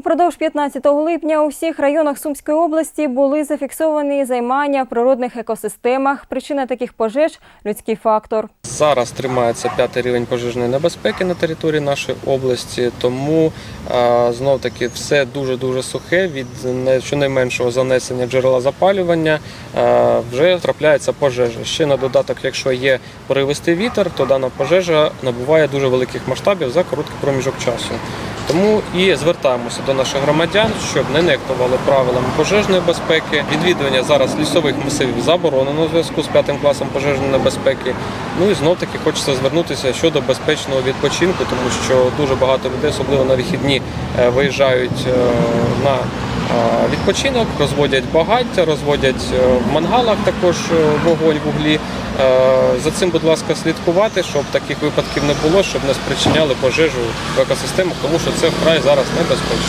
Упродовж 15 липня у всіх районах Сумської області були зафіксовані займання в природних екосистемах. Причина таких пожеж людський фактор. Зараз тримається п'ятий рівень пожежної небезпеки на території нашої області, тому знов таки все дуже дуже сухе. Від щонайменшого занесення джерела запалювання вже трапляється пожежа. Ще на додаток, якщо є поривистий вітер, то дана пожежа набуває дуже великих масштабів за короткий проміжок часу. Тому і звертаємося до наших громадян, щоб не нехтували правилами пожежної безпеки. Відвідування зараз лісових масивів заборонено у зв'язку з п'ятим класом пожежної небезпеки. Ну і знов таки хочеться звернутися щодо безпечного відпочинку, тому що дуже багато людей, особливо на вихідні, е, виїжджають е, на е, відпочинок, розводять багаття, розводять в мангалах також вогонь в углі. Е, За цим, будь ласка, слідкувати, щоб таких випадків не було, щоб не спричиняли пожежу в екосистемах, тому що це вкрай зараз небезпечно.